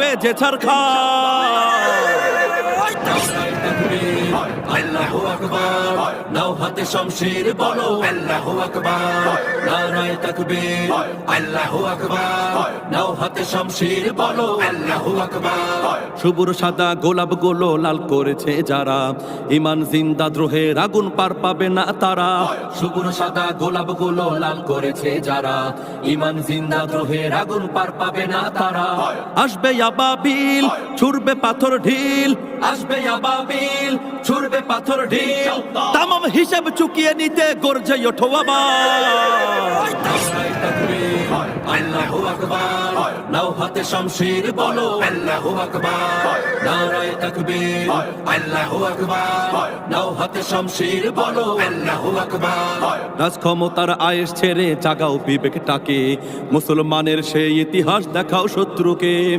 হবে যে হাতে আল্লাহু আকবার। নারায়ে তাকবীর। আল্লাহু আকবার। হাতে সবুর সাদা গোলাপগুলো লাল করেছে যারা। ইমান জিন্দা দ্রোহের আগুন পার পাবে না তারা। সবুজ সাদা গোলাপগুলো লাল করেছে যারা। ইমান জিন্দা দ্রোহের আগুন পার পাবে না তারা। আসবে আবাবিল ছুড়বে পাথর ঢিল। আসবে আবাবিল ছুড়বে পাথর ঢিল। তামাম হিসেব চুকিয়ে নিতে গর্জে ওঠো আবার। আল্লাহু আকবার। নাও হাতে শমশির বলো। আল্লাহু আকবার। তাকবীর। আল্লাহু আকবার। শমশির বলো। আল্লাহু আকবার। রাজ ক্ষমতার আয়েস ছেড়ে জাগাও বিবেকটাকে। মুসলমানের সেই ইতিহাস দেখাও শত্রুকে।